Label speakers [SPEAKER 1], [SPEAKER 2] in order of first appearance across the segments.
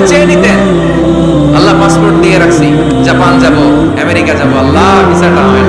[SPEAKER 1] করে চেয়ে নিতেন। আল্লাহ পাসপোর্ট দিয়ে রাখছি। জাপান যাব আমেরিকা যাব। আল্লাহ ভিসাটা হয়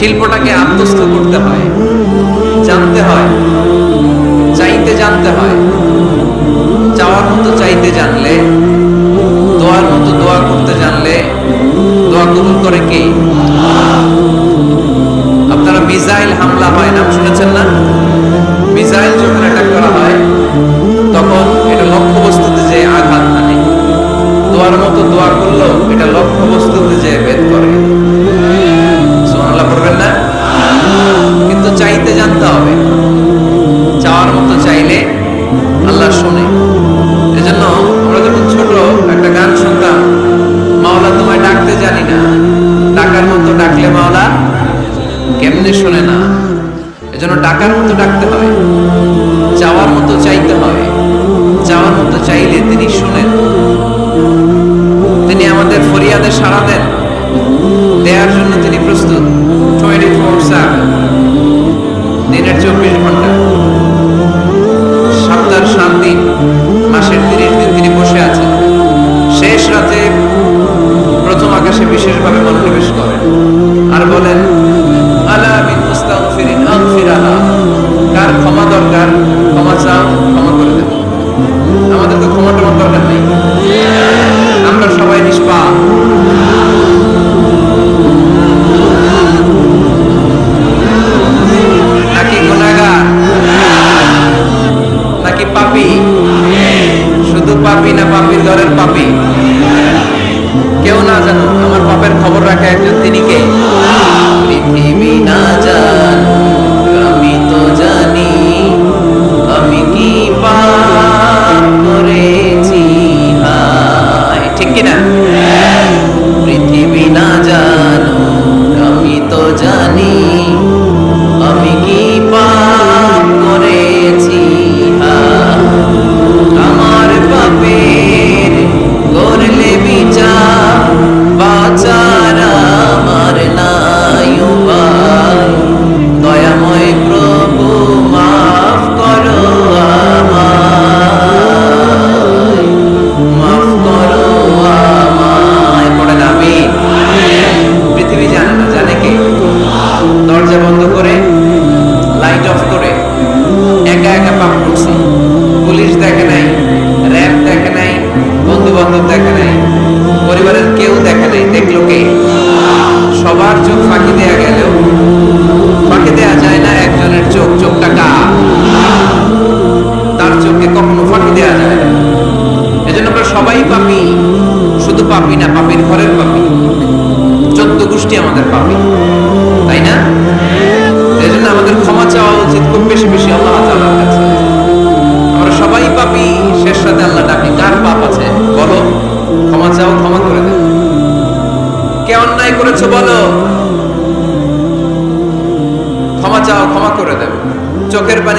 [SPEAKER 1] শিল্পটা যেতে হবে। যাওয়ার মতো চাইলে তিনি শুনেন। তিনি আমাদের ফরিয়াদের সারা দেন। দেওয়ার জন্য তিনি প্রস্তুত। টোয়েন্টি ফোর সেভেন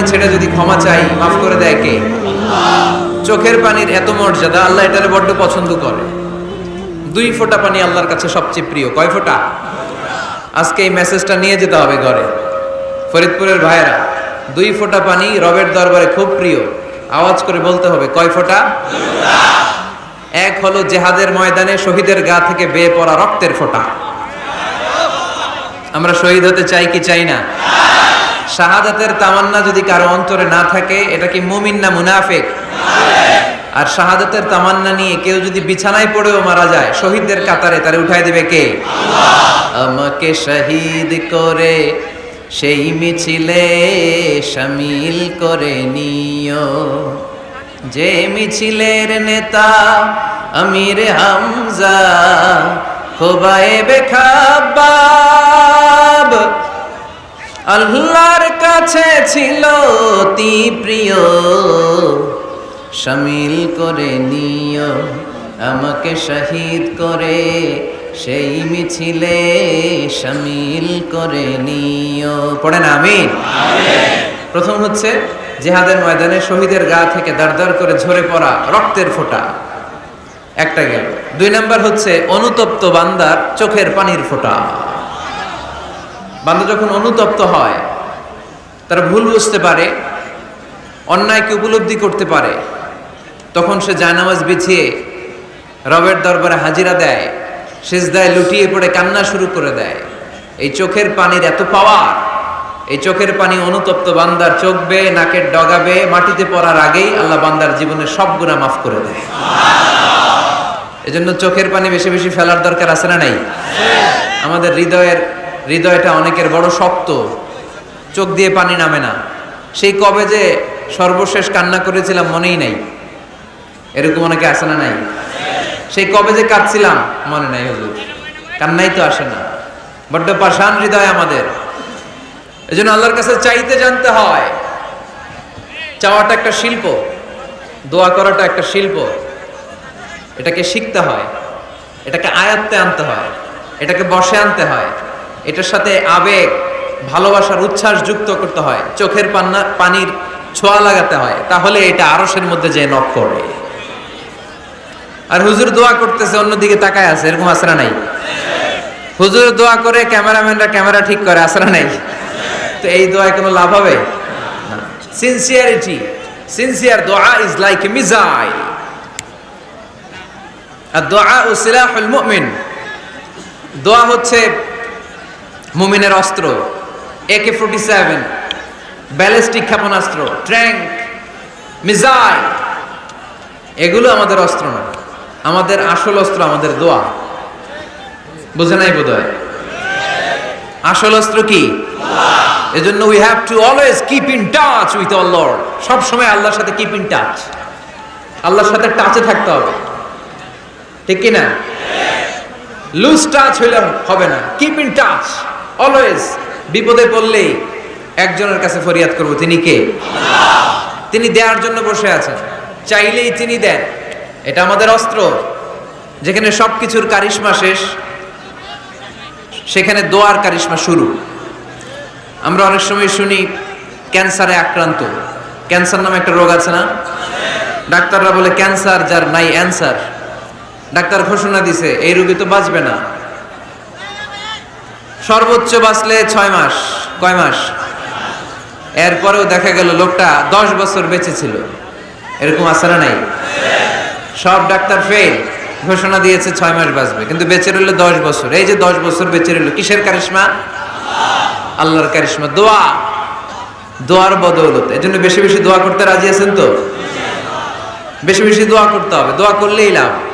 [SPEAKER 1] পানি ছেড়ে যদি ক্ষমা চাই, মাফ করে দেয় কে? চোখের পানির এত মর্যাদা, আল্লাহ এটারে বড্ড পছন্দ করে। দুই ফোঁটা পানি আল্লাহর কাছে সবচেয়ে প্রিয়। কয় ফোঁটা? আজকে এই মেসেজটা নিয়ে যেতে হবে ঘরে। ফরিদপুরের ভাইয়েরা, দুই ফোঁটা পানি রবের দরবারে খুব প্রিয়। আওয়াজ করে বলতে হবে, কয় ফোঁটা? এক হলো জেহাদের ময়দানে শহীদের গা থেকে বেয়ে পড়া রক্তের ফোঁটা। আমরা শহীদ হতে চাই কি চাই না? শাহাদাতের তামান্না যদি কারও অন্তরে না থাকে, এটা কি মুমিন না মুনাফেক? আর শাহাদাতের তামান্না নিয়ে কেউ যদি বিছানায় পড়েও মারা যায়, শহীদদের কাতারে তারে উঠাই দেবে কে? আমাকে শহীদ করে, সেই মিছিলে শামিল করে নিও। যে মিছিলের নেতা আমির হামজা, খোবায়ে বেখাবাব আল্লাহর কাছে ছিল অতি প্রিয় শামিল করে নিও, আমাকে শহীদ করে। সেই মিছিলে সামিল করে নিও। পড়ে না আমিন। প্রথম হচ্ছে জেহাদের ময়দানে শহীদের গা থেকে দাঁড় করে ঝরে পড়া রক্তের ফোঁটা। একটা গেল। দুই নাম্বার হচ্ছে অনুতপ্ত বান্দার চোখের পানির ফোঁটা। বান্দা যখন অনুতপ্ত হয়, তারা ভুল বুঝতে পারে, অন্যায়কে উপলব্ধি করতে পারে। তখন সে জায়নামাজ বিছিয়ে রবের দরবারে হাজিরা দেয়, সেজদায় লুটিয়ে পড়ে কান্না শুরু করে দেয়। এই চোখের পানির এত পাওয়ার, এই চোখের পানি অনুতপ্ত বান্দার চোখ নাকের ডগাবে মাটিতে পড়ার আগেই আল্লাহ বান্দার জীবনের সব গুণা মাফ করে দেয়। এজন্য চোখের পানি বেশি বেশি ফেলার দরকার আছে না নাই? আমাদের হৃদয়ের হৃদয়টা অনেকের বড় শক্ত। চোখ দিয়ে পানি নামে না। সেই কবে যে সর্বশেষ কান্না করেছিলাম মনেই নাই। এরকম অনেকে আসে না নাই? সেই কবে যে কাঁদছিলাম মনে নাই হুজুর। কান্নাই তো আসে না। বড্ড পাষাণ হৃদয় আমাদের। এই জন্য আল্লাহর কাছে চাইতে জানতে হয়, চাওয়াটা একটা শিল্প, দোয়া করাটা একটা শিল্প। এটাকে শিখতে হয়, এটাকে আয়ত্তে আনতে হয়, এটাকে বসে আনতে হয়। এটার সাথে আবেগ, ভালোবাসার উচ্ছ্বাস যুক্ত করতে হয়। চোখের পান্না, পানির ছোঁয়া লাগাতে হয়। তাহলে এটা আরসের মধ্যে যে করে। আর হুজুর দোয়া করতেছে, অন্যদিকে তাকায় আছে, এরকম আসরা নাই। হুজুর দোয়া করে, ক্যামেরাম্যানরা ক্যামেরা ঠিক করে আসরা নাই। তো এই দোয়ায় কোনো লাভ হবে? সিনসিয়ারিটি সিনসিয়ার দোয়া ইজ লাইক মিজাইল আর দোয়া ও সিলাহুল মুমিন, দোয়া হচ্ছে মুমিনের অস্ত্র একে ফোর্টি সেভেন ব্যালিস্টিক ক্ষেপণাস্ত্র ট্র্যাঙ্ক মিসাইল, এগুলো আমাদের অস্ত্র না। আমাদের আসল অস্ত্র আমাদের দোয়া। বুঝে নাই বোধ আসল অস্ত্র কি? এজন্য we have to always keep in touch with all lord সব সময় আল্লাহর সাথে কিপ ইন টাচ আল্লাহর সাথে টাচে থাকতে হবে। ঠিক কি না লুজ টাচ হইলে হবে না। কিপ ইন টাচ অলওয়েজ বিপদে পড়লেই একজনের কাছে ফরিয়াদ করব। তিনি কে? তিনি দেওয়ার জন্য বসে আছেন। চাইলেই তিনি দেন। এটা আমাদের অস্ত্র। যেখানে সব কিছুর কারিশমা শেষ, সেখানে দোয়ার কারিশমা শুরু। আমরা অনেক সময় শুনি, ক্যান্সারে আক্রান্ত। ক্যান্সার নামে একটা রোগ আছে না? ডাক্তাররা বলে, ক্যান্সার যার নাই অ্যান্সার। ডাক্তার ঘোষণা দিছে, এই রোগী তো বাঁচবে না। সর্বোচ্চ বাঁচলে ছয় মাস, কয় মাস? এরপরেও দেখা গেল লোকটা দশ বছর বেঁচে ছিল। এরকম না নাই। সব ডাক্তার ফেল ঘোষণা দিয়েছে ছয় মাস বাঁচবে। কিন্তু বেঁচে রইল দশ বছর। এই যে দশ বছর বেঁচে রইল, কিসের কারিশমা? আল্লাহর কারিশমা, দোয়া। দোয়ার বদৌলত। এই জন্য বেশি বেশি দোয়া করতে রাজি আছেন তো? বেশি বেশি দোয়া করতে হবে। দোয়া করলেই লাভ।